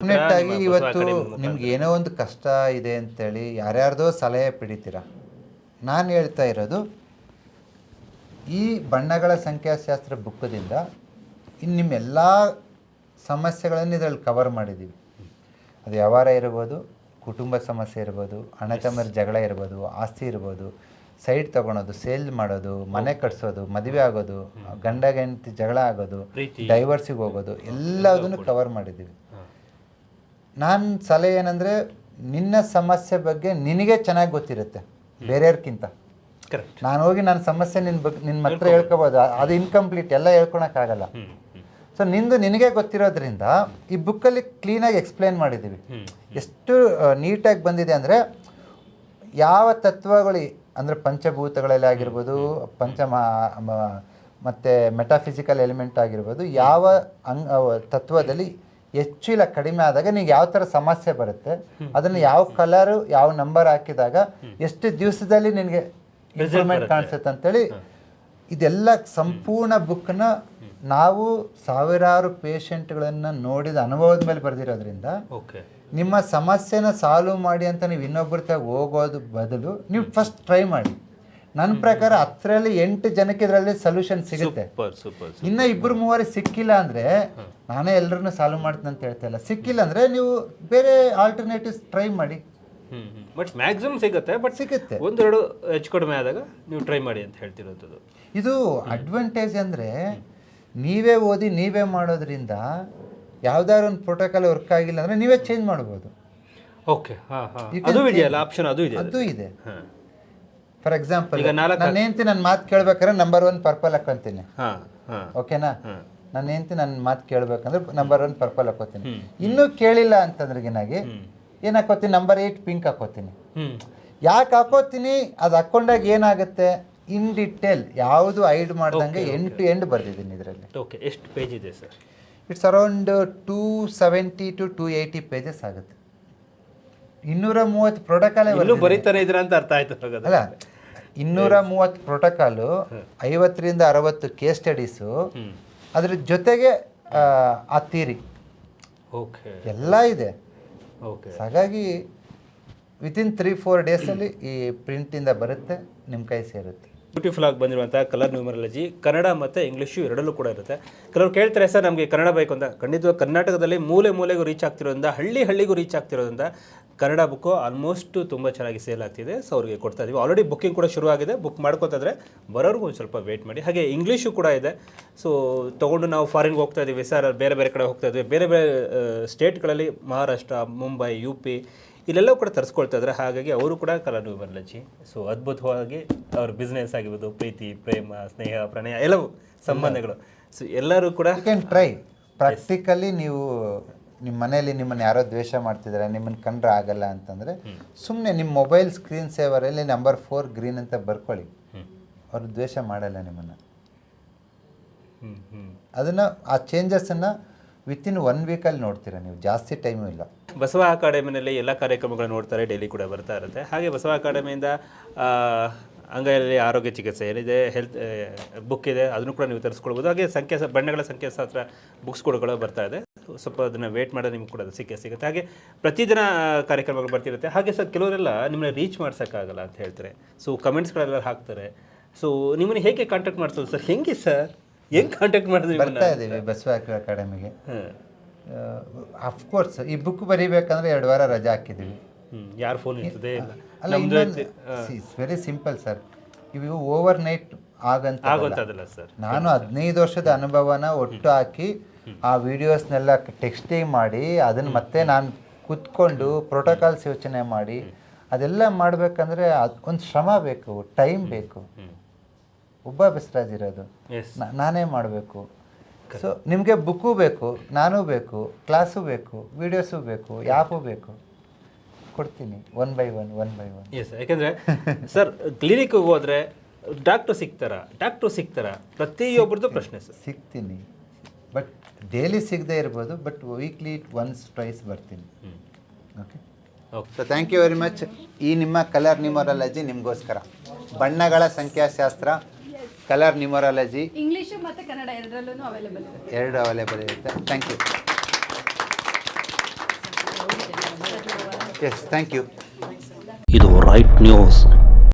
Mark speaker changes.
Speaker 1: Definite ಆಗಿ ಇವತ್ತು ನಿಮ್ಗೆ ಏನೋ ಒಂದು ಕಷ್ಟ ಇದೆ ಅಂತೇಳಿ ಯಾರ್ಯಾರ್ದೋ ಸಲಹೆ ಪಡಿತೀರ? ನಾನು ಹೇಳ್ತಾ ಇರೋದು ಈ ಬಣ್ಣಗಳ ಸಂಖ್ಯಾಶಾಸ್ತ್ರ ಬುಕ್ಕದಿಂದ ಇನ್ನು ನಿಮ್ಮೆಲ್ಲ ಸಮಸ್ಯೆಗಳನ್ನು ಇದರಲ್ಲಿ ಕವರ್ ಮಾಡಿದ್ದೀವಿ ಅದು ವ್ಯವಹಾರ ಇರ್ಬೋದು ಕುಟುಂಬ ಸಮಸ್ಯೆ ಇರ್ಬೋದು ಹಣ ತಮ್ಮರ ಜಗಳ ಇರ್ಬೋದು ಆಸ್ತಿ ಇರ್ಬೋದು ಸೈಟ್ ತಗೊಳೋದು ಸೇಲ್ ಮಾಡೋದು ಮನೆ ಕಟ್ಸೋದು ಮದುವೆ ಆಗೋದು ಗಂಡ ಹೆಂಡತಿ ಜಗಳ ಆಗೋದು. ಡೈವರ್ಸಿಗೆ ಹೋಗೋದು ಎಲ್ಲದನ್ನು ಕವರ್ ಮಾಡಿದ್ದೀವಿ ನಾನು ಸಲಹೆ ಏನಂದರೆ ನಿನ್ನ ಸಮಸ್ಯೆ ಬಗ್ಗೆ ನಿನಗೆ ಚೆನ್ನಾಗಿ ಗೊತ್ತಿರುತ್ತೆ ಬೇರೆಯವ್ರಕ್ಕಿಂತ
Speaker 2: ಕರೆಕ್ಟ್
Speaker 1: ನಾನು ಹೋಗಿ ನನ್ನ ಸಮಸ್ಯೆ ನಿನ್ನ ಬಗ್ಗೆ ನಿನ್ನ ಹತ್ರ ಹೇಳ್ಕೊಬೋದು ಅದು ಇನ್ಕಂಪ್ಲೀಟ್ ಎಲ್ಲ ಹೇಳ್ಕೊಳಕ್ಕಾಗಲ್ಲ ಸೊ ನಿಂದು ನಿನಗೆ ಗೊತ್ತಿರೋದ್ರಿಂದ ಈ ಬುಕ್ಕಲ್ಲಿ ಕ್ಲೀನಾಗಿ ಎಕ್ಸ್ಪ್ಲೇನ್ ಮಾಡಿದ್ದೀವಿ. ಎಷ್ಟು ನೀಟಾಗಿ ಬಂದಿದೆ ಅಂದರೆ ಯಾವ ತತ್ವಗಳು ಅಂದರೆ ಪಂಚಭೂತಗಳಲ್ಲಿ ಆಗಿರ್ಬೋದು ಪಂಚ ಮತ್ತು ಮೆಟಾಫಿಸಿಕಲ್ ಎಲಿಮೆಂಟ್ ಆಗಿರ್ಬೋದು ಯಾವ ಅಂಗ್ ತತ್ವದಲ್ಲಿ ಹೆಚ್ಚು ಇಲ್ಲ ಕಡಿಮೆ ಆದಾಗ ನಿಮ್ಗೆ ಯಾವ ಥರ ಸಮಸ್ಯೆ ಬರುತ್ತೆ ಅದನ್ನು ಯಾವ ಕಲರು ಯಾವ ನಂಬರ್ ಹಾಕಿದಾಗ ಎಷ್ಟು ದಿವಸದಲ್ಲಿ ನಿನಗೆ ಇಂಪ್ರೂವ್ಮೆಂಟ್ ಕಾಣಿಸುತ್ತೆ ಅಂತೇಳಿ ಇದೆಲ್ಲ ಸಂಪೂರ್ಣ ಬುಕ್ನ ನಾವು ಸಾವಿರಾರು ಪೇಷಂಟ್ಗಳನ್ನು ನೋಡಿದ ಅನುಭವದ ಮೇಲೆ ಬರೆದಿರೋದ್ರಿಂದ ನಿಮ್ಮ ಸಮಸ್ಯೆನ ಸಾಲ್ವ್ ಮಾಡಿ ಅಂತ ನೀವು ಇನ್ನೊಬ್ಬರ ತಾಗ ಹೋಗೋದು ಬದಲು ನೀವು ಫಸ್ಟ್ ಟ್ರೈ ಮಾಡಿ. ನನ್ನ ಪ್ರಕಾರ ಹತ್ತರಲ್ಲಿ ಎಂಟು ಜನಕ್ಕೆ ಇದರಲ್ಲಿ ಸೊಲ್ಯೂಷನ್ ಸಿಗುತ್ತೆ. ಇನ್ನ ಇಬ್ಬರು ಮೂವರಿಗೆ ಸಿಕ್ಕಿಲ್ಲ ಅಂದ್ರೆ ನಾನೇ ಎಲ್ಲರನ್ನೂ ಸಾಲ್ವ್ ಮಾಡ್ತೀನಿ ಅಂತ ಹೇಳ್ತಾ ಇಲ್ಲ. ಸಿಕ್ಕಿಲ್ಲ ಅಂದ್ರೆ ನೀವು ಬೇರೆ ಆಲ್ಟರ್ನೇಟಿವ್ಸ್ ಟ್ರೈ ಮಾಡಿ.
Speaker 2: ಬಟ್ ಮ್ಯಾಕ್ಸಿಮಮ್ ಸಿಗುತ್ತೆ ಬಟ್
Speaker 1: ಸಿಗುತ್ತೆ.
Speaker 2: ಒಂದೆರಡು ಹೆಚ್ಚು ಕಡಿಮೆ ಆದಾಗ ನೀವು ಟ್ರೈ ಮಾಡಿ ಅಂತ ಹೇಳ್ತಿರೋದು.
Speaker 1: ಇದು ಅಡ್ವಾಂಟೇಜ್ ಅಂದರೆ ನೀವೇ ಓದಿ ನೀವೇ ಮಾಡೋದ್ರಿಂದ ಯಾವ್ದಾದ್ರು ಒಂದು ಪ್ರೋಟೋಕಾಲ್ ವರ್ಕ್ ಆಗಿಲ್ಲ ಅಂದರೆ ನೀವೇ ಚೇಂಜ್ ಮಾಡ್ಬೋದು.
Speaker 2: ಓಕೆ ಅದು ಇದೆಯಲ್ಲ ಆಪ್ಷನ್ ಅದು ಇದೆ
Speaker 1: ಅದು ಇದೆ. ಫಾರ್ ಎಕ್ಸಾಂಪಲ್
Speaker 2: ಈಗ ನಾಲ್ಕು-
Speaker 1: ನನ್ನ ಹೆಂಡತಿ ನನ್ನ ಮಾತು ಕೇಳ್ಬೇಕಾದ್ರೆ ನಂಬರ್ ಒನ್ ಪರ್ಪಲ್ ಹಾಕೊಂತೀನಿ
Speaker 2: ಹಾ ಹಾ.
Speaker 1: ಓಕೆನಾ. ನನ್ನ ಹೆಂಡತಿ ನನ್ನ ಮಾತು ಕೇಳ್ಬೇಕಂದ್ರೆ ನಂಬರ್ ಒನ್ ಪರ್ಪಲ್ ಹಾಕೋತೀನಿ ಇನ್ನೂ ಕೇಳಿಲ್ಲ ಅಂತಂದ್ರಿಗಿನಾಗಿ ಏನು ಹಾಕೋತೀನಿ ನಂಬರ್ ಏಯ್ಟ್ ಪಿಂಕ್ ಹಾಕೋತೀನಿ
Speaker 2: ಹ್ಮ್.
Speaker 1: ಯಾಕೆ ಹಾಕೋತೀನಿ ಅದು ಹಾಕೊಂಡಾಗ ಏನಾಗುತ್ತೆ? ಇನ್ ಡಿಟೇಲ್ ಯಾವುದು ಐಡ್ ಮಾಡ್ದಂಗೆ ಎಂಟು ಟು ಎಂಡ್ ಬರ್ದಿದ್ದೀನಿ ಇದರಲ್ಲಿ.
Speaker 2: ಓಕೆ ಎಷ್ಟು ಪೇಜ್ ಇದೆ sir?
Speaker 1: It's around two seventy to two eighty pages ಆಗುತ್ತೆ. ಇನ್ನೂರ ಮೂವತ್ತು ಪ್ರೋಟೋಕಾಲ್
Speaker 2: ಇಲ್ಲೂ ಬರೀತಾನೆ ಇದ್ರ ಅಂತ ಅರ್ಥ ಆಯ್ತು
Speaker 1: ಅಲ್ಲ ಇನ್ನೂರ ಮೂವತ್ತು ಪ್ರೋಟೋಕಾಲು ಐವತ್ತರಿಂದ ಅರವತ್ತು ಕೇಸ್ ಸ್ಟಡೀಸು ಅದ್ರ ಜೊತೆಗೆ ಆ, ಆ ಥೀರಿ
Speaker 2: ಓಕೆ.
Speaker 1: ಎಲ್ಲ ಇದೆ.
Speaker 2: ಓಕೆ.
Speaker 1: ಹಾಗಾಗಿ ವಿತಿನ್ ತ್ರೀ ಫೋರ್ ಡೇಸಲ್ಲಿ ಈ ಪ್ರಿಂಟಿಂದ ಬರುತ್ತೆ ನಿಮ್ಮ ಕೈ ಸೇರುತ್ತೆ.
Speaker 2: ಬ್ಯೂಟಿಫುಲ್ ಆಗಿ ಬಂದಿರುವಂಥ ಕಲರ್ ನ್ಯೂಮರಾಲಜಿ ಕನ್ನಡ ಮತ್ತು ಇಂಗ್ಲೀಷು ಎರಡಲ್ಲೂ ಕೂಡ ಇರುತ್ತೆ. ಕೆಲವರು ಕೇಳ್ತಾರೆ, ಸರ್, ನಮಗೆ ಕನ್ನಡ ಬೇಕು ಅಂತ. ಖಂಡಿತ ಕರ್ನಾಟಕದಲ್ಲಿ ಮೂಲೆ ಮೂಲೆಗೂ ರೀಚ್ ಆಗ್ತಿರೋದ್ರಿಂದ, ಹಳ್ಳಿ ಹಳ್ಳಿಗೂ ರೀಚ್ ಆಗ್ತಿರೋದ್ರಿಂದ ಕನ್ನಡ ಬುಕ್ಕು ಆಲ್ಮೋಸ್ಟ್ ತುಂಬ ಚೆನ್ನಾಗಿ ಸೇಲ್ ಆಗ್ತಿದೆ. ಸೊ ಅವ್ರಿಗೆ ಕೊಡ್ತಾ ಇದ್ದೀವಿ ಆಲ್ರೆಡಿ ಬುಕ್ಕಿಂಗ್ ಕೂಡ ಶುರು ಆಗಿದೆ ಬುಕ್ ಮಾಡ್ಕೊತಿದ್ರೆ ಬರೋರ್ಗೂ ಒಂದು ಸ್ವಲ್ಪ ವೇಟ್ ಮಾಡಿ. ಹಾಗೆ ಇಂಗ್ಲೀಷು ಕೂಡ ಇದೆ. ಸೊ ತೊಗೊಂಡು ನಾವು ಫಾರಿನ್ಗೆ ಹೋಗ್ತಾ ಇದ್ದೀವಿ ಸರ್ ಬೇರೆ ಬೇರೆ ಕಡೆ ಹೋಗ್ತಾ ಇದ್ವಿ. ಬೇರೆ ಬೇರೆ ಸ್ಟೇಟ್ಗಳಲ್ಲಿ ಮಹಾರಾಷ್ಟ್ರ ಮುಂಬೈ ಯು ಪಿ ಇಲ್ಲೆಲ್ಲವೂ ಕೂಡ ತರಿಸ್ಕೊಳ್ತಾ ಇದ್ದಾರೆ. ಹಾಗಾಗಿ ಅವರು ಕೂಡ ಕಲಾನು ನ್ಯೂಮರ್ಲಜಿ ಸೊ ಅದ್ಭುತವಾಗಿ ಅವ್ರ ಬಿಸ್ನೆಸ್ ಆಗಿರ್ಬೋದು ಪ್ರೀತಿ ಪ್ರೇಮ ಸ್ನೇಹ ಪ್ರಣಯ ಎಲ್ಲವೂ ಸಂಬಂಧಗಳು. ಸೊ ಎಲ್ಲರೂ ಕೂಡ
Speaker 1: ಟ್ರೈ ಪ್ರಾಕ್ಟಿಕಲಿ ನೀವು ನಿಮ್ಮ ಮನೆಯಲ್ಲಿ ನಿಮ್ಮನ್ನು ಯಾರೋ ದ್ವೇಷ ಮಾಡ್ತಿದ್ದಾರೆ ನಿಮ್ಮನ್ನು ಕಂಡ್ರೆ ಆಗಲ್ಲ ಅಂತಂದರೆ ಸುಮ್ಮನೆ ನಿಮ್ಮ ಮೊಬೈಲ್ ಸ್ಕ್ರೀನ್ ಸೇವರಲ್ಲಿ ನಂಬರ್ ಫೋರ್ ಗ್ರೀನ್ ಅಂತ ಬರ್ಕೊಳ್ಳಿ. ಅವರು ದ್ವೇಷ ಮಾಡಲ್ಲ ನಿಮ್ಮನ್ನು. ಅದನ್ನು ಆ ಚೇಂಜಸನ್ನು ವಿತಿನ್ ಒನ್ ವೀಕಲ್ಲಿ ನೋಡ್ತೀರಾ ನೀವು. ಜಾಸ್ತಿ ಟೈಮು ಇಲ್ಲ.
Speaker 2: ಬಸವ ಅಕಾಡೆಮಿನಲ್ಲಿ ಎಲ್ಲ ಕಾರ್ಯಕ್ರಮಗಳು ನೋಡ್ತಾರೆ ಡೈಲಿ ಕೂಡ ಬರ್ತಾ ಇರುತ್ತೆ. ಹಾಗೆ ಬಸವ ಅಕಾಡೆಮಿಯಿಂದ ಆ, ಅಂಗೈಯಲ್ಲಿ ಆರೋಗ್ಯ ಚಿಕಿತ್ಸೆ ಏನಿದೆ ಹೆಲ್ತ್ ಬುಕ್ ಇದೆ ಅದನ್ನು ಕೂಡ ನೀವು ತರಿಸ್ಕೊಳ್ಬೋದು. ಹಾಗೆ ಸಂಖ್ಯಾ ಬಣ್ಣಗಳ ಸಂಖ್ಯಾಶಾಸ್ತ್ರ ಬುಕ್ಸ್ ಕೂಡ ಬರ್ತಾ ಇದೆ. ಸ್ವಲ್ಪ ಅದನ್ನು ವೇಟ್ ಮಾಡಿದ್ರೆ ನಿಮ್ಗೆ ಕೂಡ ಅದು ಸಿಕ್ಕೇ ಸಿಗುತ್ತೆ. ಹಾಗೆ ಪ್ರತಿದಿನ ಕಾರ್ಯಕ್ರಮಗಳು ಬರ್ತಿರುತ್ತೆ. ಹಾಗೆ ಸರ್ ಕೆಲವರೆಲ್ಲ ನಿಮ್ಮನ್ನ ರೀಚ್ ಮಾಡ್ಸೋಕ್ಕಾಗಲ್ಲ ಅಂತ ಹೇಳ್ತಾರೆ. ಸೊ ಕಮೆಂಟ್ಸ್ಗಳೆಲ್ಲ ಹಾಕ್ತಾರೆ. ಸೊ ನಿಮ್ಮನ್ನ ಹೇಗೆ ಕಾಂಟ್ಯಾಕ್ಟ್ ಮಾಡ್ಸೋದು ಸರ್? ಹೆಂಗೆ ಸರ್? ಹೆಂಗೆ ಕಾಂಟ್ಯಾಕ್ಟ್ ಮಾಡಿದ್ರಿ
Speaker 1: ಬರ್ತಾ ಇದ್ದೀವಿ ಬಸವ ಅಕಾಡೆಮಿಗೆ. ಅಫ್ಕೋರ್ಸ್ ಈ ಬುಕ್ ಬರೀಬೇಕಂದ್ರೆ ಎರಡು ವಾರ ರಜೆ ಹಾಕಿದ್ದೀವಿ.
Speaker 2: ಯಾರು ಫೋನ್ ಇರ್ತದೆ
Speaker 1: ಅಲ್ಲ ಇಟ್ಸ್ ವೆರಿ ಸಿಂಪಲ್ ಸರ್ ಇವು ಓವರ್ ನೈಟ್ ಆಗಂತ
Speaker 2: ಆಗುವಂಥದ್ದಲ್ಲ ಸರ್
Speaker 1: ನಾನು ಹದಿನೈದು ವರ್ಷದ ಅನುಭವನ ಒಟ್ಟು ಹಾಕಿ ಆ ವಿಡಿಯೋಸ್ನೆಲ್ಲ ಟೆಕ್ಸ್ಟಿಂಗ್ ಮಾಡಿ ಅದನ್ನು ಮತ್ತೆ ನಾನು ಕುತ್ಕೊಂಡು ಪ್ರೋಟೋಕಾಲ್ಸ್ ಯೋಚನೆ ಮಾಡಿ ಅದೆಲ್ಲ ಮಾಡಬೇಕಂದ್ರೆ ಒಂದು ಶ್ರಮ ಬೇಕು ಟೈಮ್ ಬೇಕು. ಒಬ್ಬ ನಾ- ನಾನೇ ಮಾಡಬೇಕು. ಸೊ ನಿಮಗೆ ಬುಕ್ಕು ಬೇಕು ನಾನು ಬೇಕು ಕ್ಲಾಸು ಬೇಕು ವಿಡಿಯೋಸು ಬೇಕು ಯಾಪು ಬೇಕು. ಕೊಡ್ತೀನಿ one by one one by one
Speaker 2: yes ಯಾಕೆಂದ್ರೆ ಸರ್ ಕ್ಲಿನಿಕ್ಗೆ ಹೋದರೆ ಡಾಕ್ಟರ್ ಸಿಗ್ತಾರ? ಡಾಕ್ಟ್ರು ಸಿಗ್ತಾರ? ಪ್ರತಿಯೊಬ್ಬರದ್ದು ಪ್ರಶ್ನೆ ಸರ್
Speaker 1: ಸಿಗ್ತೀನಿ. ಬಟ್ ಡೈಲಿ ಸಿಗದೆ ಇರ್ಬೋದು ಬಟ್ ವೀಕ್ಲಿ ಒನ್ಸ್ ಟ್ವೈಸ್ ಬರ್ತೀನಿ. Okay
Speaker 2: okay
Speaker 1: so thank you very much ಈ ನಿಮ್ಮ ಕಲರ್ ನ್ಯೂಮರಾಲಜಿ ನಿಮಗೋಸ್ಕರ. ಬಣ್ಣಗಳ ಸಂಖ್ಯಾಶಾಸ್ತ್ರ ಕಲರ್ ನ್ಯೂಮರಾಲಜಿ
Speaker 3: ಕನ್ನಡ ಎರಡರಲ್ಲೂ ಅವೈಲೇಬಲ್ ಇದೆ
Speaker 1: ಎರಡು ಅವೈಲೇಬಲ್ ಇದೆ thank you yes thank you
Speaker 4: ಇದು ರೈಟ್ ನ್ಯೂಸ್